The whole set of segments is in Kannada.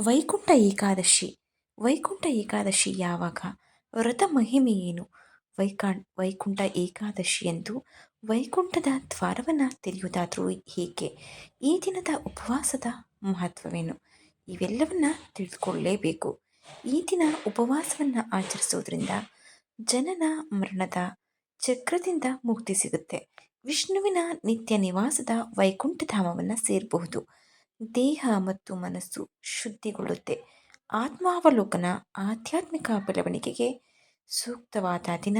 ವೈಕುಂಠ ಏಕಾದಶಿ ವೈಕುಂಠ ಏಕಾದಶಿ ಯಾವಾಗ? ವ್ರತ ಮಹಿಮೆ ಏನು? ವೈಕಾಂ ವೈಕುಂಠ ಏಕಾದಶಿಯಂದು ವೈಕುಂಠದ ದ್ವಾರವನ್ನು ತಿಳಿಯುವುದಾದರೂ ಹೇಗೆ? ಈ ದಿನದ ಉಪವಾಸದ ಮಹತ್ವವೇನು? ಇವೆಲ್ಲವನ್ನು ತಿಳಿದುಕೊಳ್ಳಲೇಬೇಕು ಈ ದಿನ ಉಪವಾಸವನ್ನು ಆಚರಿಸೋದ್ರಿಂದ ಜನನ ಮರಣದ ಚಕ್ರದಿಂದ ಮುಕ್ತಿ ಸಿಗುತ್ತೆ. ವಿಷ್ಣುವಿನ ನಿತ್ಯ ನಿವಾಸದ ವೈಕುಂಠಧಾಮವನ್ನು ಸೇರಬಹುದು. ದೇಹ ಮತ್ತು ಮನಸ್ಸು ಶುದ್ಧಿಗೊಳ್ಳುತ್ತೆ. ಆತ್ಮಾವಲೋಕನ ಆಧ್ಯಾತ್ಮಿಕ ಬೆಳವಣಿಗೆಗೆ ಸೂಕ್ತವಾದ ದಿನ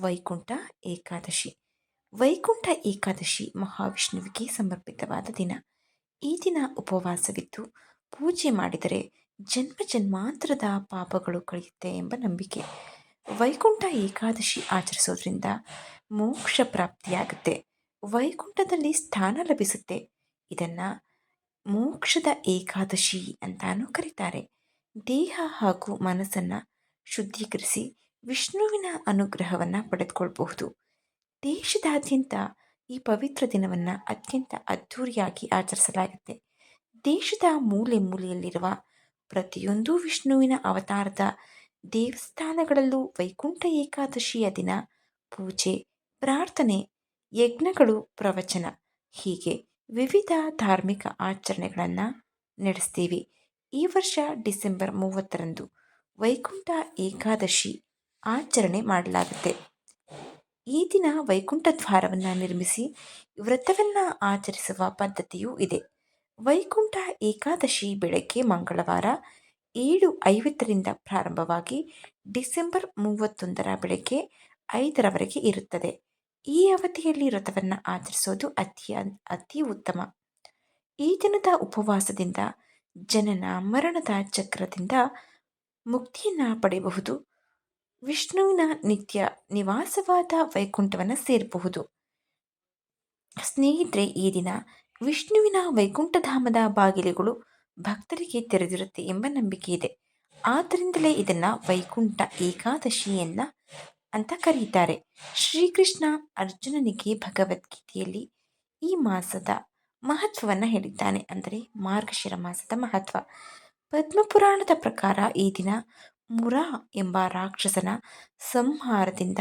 ವೈಕುಂಠ ಏಕಾದಶಿ. ವೈಕುಂಠ ಏಕಾದಶಿ ಮಹಾವಿಷ್ಣುವಿಗೆ ಸಮರ್ಪಿತವಾದ ದಿನ. ಈ ದಿನ ಉಪವಾಸವಿದ್ದು ಪೂಜೆ ಮಾಡಿದರೆ ಜನ್ಮ ಜನ್ಮಾಂತರದ ಪಾಪಗಳು ಕಳೆಯುತ್ತೆ ಎಂಬ ನಂಬಿಕೆ. ವೈಕುಂಠ ಏಕಾದಶಿ ಆಚರಿಸೋದ್ರಿಂದ ಮೋಕ್ಷ ಪ್ರಾಪ್ತಿಯಾಗುತ್ತೆ. ವೈಕುಂಠದಲ್ಲಿ ಸ್ಥಾನ ಲಭಿಸುತ್ತೆ. ಇದನ್ನು ಮೋಕ್ಷದ ಏಕಾದಶಿ ಅಂತಾನೂ ಕರೀತಾರೆ. ದೇಹ ಹಾಗೂ ಮನಸ್ಸನ್ನು ಶುದ್ಧೀಕರಿಸಿ ವಿಷ್ಣುವಿನ ಅನುಗ್ರಹವನ್ನು ಪಡೆದುಕೊಳ್ಬಹುದು. ದೇಶದಾದ್ಯಂತ ಈ ಪವಿತ್ರ ದಿನವನ್ನು ಅತ್ಯಂತ ಅದ್ಧೂರಿಯಾಗಿ ಆಚರಿಸಲಾಗುತ್ತೆ. ದೇಶದ ಮೂಲೆ ಮೂಲೆಯಲ್ಲಿರುವ ಪ್ರತಿಯೊಂದು ವಿಷ್ಣುವಿನ ಅವತಾರದ ದೇವಸ್ಥಾನಗಳಲ್ಲೂ ವೈಕುಂಠ ಏಕಾದಶಿಯ ದಿನ, ಪೂಜೆ, ಪ್ರಾರ್ಥನೆ, ಯಜ್ಞಗಳು ಪ್ರವಚನ. ಹೀಗೆ ವಿವಿಧ ಧಾರ್ಮಿಕ ಆಚರಣೆಗಳನ್ನು ನಡೆಸ್ತೀವಿ. ಈ ವರ್ಷ ಡಿಸೆಂಬರ್ ಮೂವತ್ತರಂದು ವೈಕುಂಠ ಏಕಾದಶಿ ಆಚರಣೆ ಮಾಡಲಾಗುತ್ತೆ. ಈ ದಿನ ವೈಕುಂಠ ದ್ವಾರವನ್ನು ನಿರ್ಮಿಸಿ ವ್ರತವನ್ನು ಆಚರಿಸುವ ಪದ್ಧತಿಯೂ ಇದೆ. ವೈಕುಂಠ ಏಕಾದಶಿ ಬೆಳಗ್ಗೆ ಮಂಗಳವಾರ ಏಳು ಐವತ್ತರಿಂದ ಪ್ರಾರಂಭವಾಗಿ ಡಿಸೆಂಬರ್ ಮೂವತ್ತೊಂದರ ಬೆಳಗ್ಗೆ ಐದರವರೆಗೆ ಇರುತ್ತದೆ. ಈ ಅವಧಿಯಲ್ಲಿ ವ್ರತವನ್ನು ಆಚರಿಸೋದು ಅತಿ ಅತಿ ಉತ್ತಮ. ಈ ದಿನದ ಉಪವಾಸದಿಂದ ಜನನ ಮರಣದ ಚಕ್ರದಿಂದ ಮುಕ್ತಿಯನ್ನು ಪಡೆಯಬಹುದು. ವಿಷ್ಣುವಿನ ನಿತ್ಯ ನಿವಾಸವಾದ ವೈಕುಂಠವನ್ನು ಸೇರಬಹುದು. ಸ್ನೇಹಿತರೆ, ಈ ದಿನ ವಿಷ್ಣುವಿನ ವೈಕುಂಠಧಾಮದ ಬಾಗಿಲುಗಳು ಭಕ್ತರಿಗೆ ತೆರೆದಿರುತ್ತೆ ಎಂಬ ನಂಬಿಕೆ ಇದೆ. ಆದ್ದರಿಂದಲೇ ಇದನ್ನು ವೈಕುಂಠ ಏಕಾದಶಿಯನ್ನ ಅಂತ ಕರೀತಾರೆ. ಶ್ರೀಕೃಷ್ಣ ಅರ್ಜುನನಿಗೆ ಭಗವದ್ಗೀತೆಯಲ್ಲಿ ಈ ಮಾಸದ ಮಹತ್ವವನ್ನು ಹೇಳಿದ್ದಾನೆ. ಅಂದರೆ ಮಾರ್ಗಶಿರ ಮಾಸದ ಮಹತ್ವ. ಪದ್ಮಪುರಾಣದ ಪ್ರಕಾರ ಈ ದಿನ ಮುರ ಎಂಬ ರಾಕ್ಷಸನ ಸಂಹಾರದಿಂದ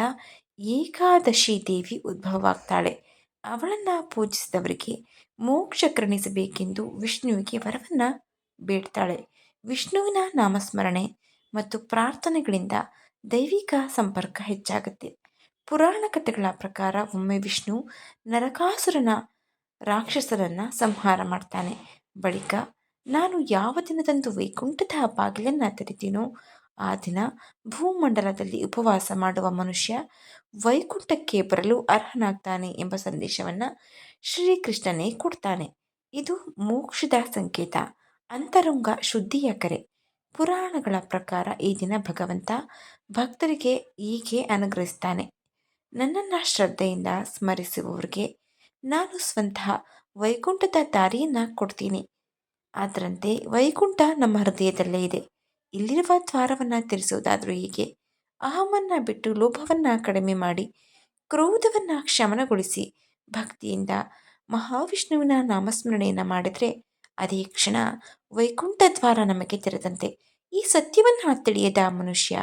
ಏಕಾದಶಿ ದೇವಿ ಉದ್ಭವವಾಗ್ತಾಳೆ. ಅವಳನ್ನು ಪೂಜಿಸಿದವರಿಗೆ ಮೋಕ್ಷ ಕರುಣಿಸಬೇಕೆಂದು ವಿಷ್ಣುವಿಗೆ ವರವನ್ನು ಬೇಡ್ತಾಳೆ. ವಿಷ್ಣುವಿನ ನಾಮಸ್ಮರಣೆ ಮತ್ತು ಪ್ರಾರ್ಥನೆಗಳಿಂದ ದೈವಿಕ ಸಂಪರ್ಕ ಹೆಚ್ಚಾಗುತ್ತೆ. ಪುರಾಣ ಕಥೆಗಳ ಪ್ರಕಾರ ಒಮ್ಮೆ ವಿಷ್ಣು ನರಕಾಸುರನ ರಾಕ್ಷಸರನ್ನು ಸಂಹಾರ ಮಾಡ್ತಾನೆ. ಬಳಿಕ, ನಾನು ಯಾವ ದಿನದಂದು ವೈಕುಂಠದ ಬಾಗಿಲನ್ನು ತೆರಿತೀನೋ, ಆ ದಿನ ಭೂಮಂಡಲದಲ್ಲಿ ಉಪವಾಸ ಮಾಡುವ ಮನುಷ್ಯ ವೈಕುಂಠಕ್ಕೆ ಬರಲು ಅರ್ಹನಾಗ್ತಾನೆ ಎಂಬ ಸಂದೇಶವನ್ನು ಶ್ರೀಕೃಷ್ಣನೇ ಕೊಡ್ತಾನೆ. ಇದು ಮೋಕ್ಷದ ಸಂಕೇತ. ಅಂತರಂಗ ಶುದ್ಧಿಯ ಕರೆ. ಪುರಾಣಗಳ ಪ್ರಕಾರ ಈ ದಿನ ಭಗವಂತ ಭಕ್ತರಿಗೆ ಹೀಗೆ ಅನುಗ್ರಹಿಸ್ತಾನೆ. ನನ್ನನ್ನು ಶ್ರದ್ಧೆಯಿಂದ ಸ್ಮರಿಸುವವರಿಗೆ ನಾನು ಸ್ವತಃ ವೈಕುಂಠದ ದಾರಿಯನ್ನು ಕೊಡ್ತೀನಿ. ಅದರಂತೆ ವೈಕುಂಠ ನಮ್ಮ ಹೃದಯದಲ್ಲೇ ಇದೆ. ಇಲ್ಲಿರುವ ದ್ವಾರವನ್ನು ತಿಳಿಸುವುದಾದರೂ ಹೀಗೆ ಅಹಮನ್ನು ಬಿಟ್ಟು ಲೋಭವನ್ನು ಕಡಿಮೆ ಮಾಡಿ ಕ್ರೋಧವನ್ನು ಶಮನಗೊಳಿಸಿ ಭಕ್ತಿಯಿಂದ ಮಹಾವಿಷ್ಣುವಿನ ನಾಮಸ್ಮರಣೆಯನ್ನು ಮಾಡಿದರೆ ಅದೇ ಕ್ಷಣ ವೈಕುಂಠ ದ್ವಾರ ನಮಗೆ ತೆರೆದಂತೆ ಈ ಸತ್ಯವನ್ನು ತಿಳಿಯದ ಮನುಷ್ಯ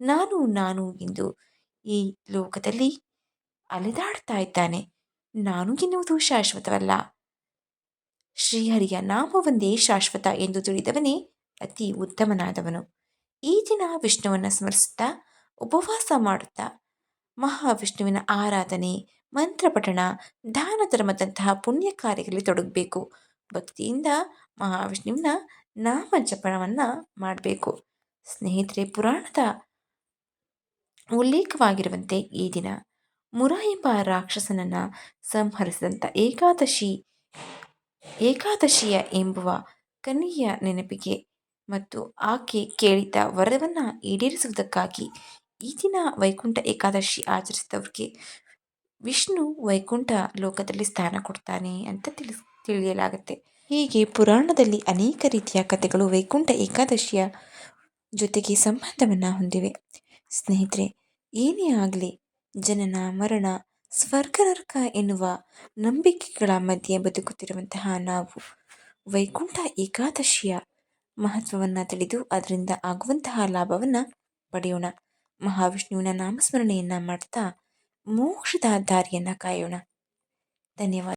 ನಾನು ನಾನು ಎಂದು ಈ ಲೋಕದಲ್ಲಿ ಅಲೆದಾಡ್ತಾ ಇದ್ದಾನೆ. ನಾನು ಎನ್ನುವುದು ಶಾಶ್ವತವಲ್ಲ. ಶ್ರೀಹರಿಯ ನಾಮವೊಂದೇ ಶಾಶ್ವತ ಎಂದು ತಿಳಿದವನೇ ಅತಿ ಉತ್ತಮನಾದವನು. ಈ ದಿನ ವಿಷ್ಣುವನ್ನು ಸ್ಮರಿಸುತ್ತಾ, ಉಪವಾಸ ಮಾಡುತ್ತಾ, ಮಹಾವಿಷ್ಣುವಿನ ಆರಾಧನೆ, ಮಂತ್ರಪಠಣ, ದಾನ ಧರ್ಮದಂತಹ ಪುಣ್ಯ ಕಾರ್ಯಗಳಲ್ಲಿ ತೊಡಗಬೇಕು. ಭಕ್ತಿಯಿಂದ ಮಹಾವಿಷ್ಣುವಿನ ನಾಮ ಜಪಣವನ್ನು ಮಾಡಬೇಕು. ಸ್ನೇಹಿತರೆ, ಪುರಾಣದ ಉಲ್ಲೇಖವಾಗಿರುವಂತೆ ಈ ದಿನ ಮುರ ಎಂಬ ರಾಕ್ಷಸನನ್ನು ಸಂಹರಿಸಿದಂಥ ಏಕಾದಶಿ, ಏಕಾದಶಿಯ ಎಂಬುವ ಕನ್ಯೆಯ ನೆನಪಿಗೆ ಮತ್ತು ಆಕೆ ಕೇಳಿದ ವರವನ್ನು ಈಡೇರಿಸುವುದಕ್ಕಾಗಿ ಈ ದಿನ ವೈಕುಂಠ ಏಕಾದಶಿ ಆಚರಿಸಿದವ್ರಿಗೆ ವಿಷ್ಣು ವೈಕುಂಠ ಲೋಕದಲ್ಲಿ ಸ್ಥಾನ ಕೊಡ್ತಾನೆ ಅಂತ ತಿಳಿಸ್, ತಿಳಿಯಲಾಗುತ್ತೆ. ಹೀಗೆ ಪುರಾಣದಲ್ಲಿ ಅನೇಕ ರೀತಿಯ ಕಥೆಗಳು ವೈಕುಂಠ ಏಕಾದಶಿಯ ಜೊತೆಗೆ ಸಂಬಂಧವನ್ನು ಹೊಂದಿವೆ. ಸ್ನೇಹಿತರೆ, ಏನೇ ಆಗಲಿ, ಜನನ, ಮರಣ ಸ್ವರ್ಗ ನರಕ ಎನ್ನುವ ನಂಬಿಕೆಗಳ ಮಧ್ಯೆ ಬದುಕುತ್ತಿರುವಂತಹ ನಾವು ವೈಕುಂಠ ಏಕಾದಶಿಯ ಮಹತ್ವವನ್ನು ತಿಳಿದು ಅದರಿಂದ ಆಗುವಂತಹ ಲಾಭವನ್ನು ಪಡೆಯೋಣ. ಮಹಾವಿಷ್ಣುವಿನ ನಾಮಸ್ಮರಣೆಯನ್ನು ಮಾಡ್ತಾ ಮೋಕ್ಷದ ದಾರಿಯನ್ನು ಕಾಯೋಣ. ಧನ್ಯವಾದ.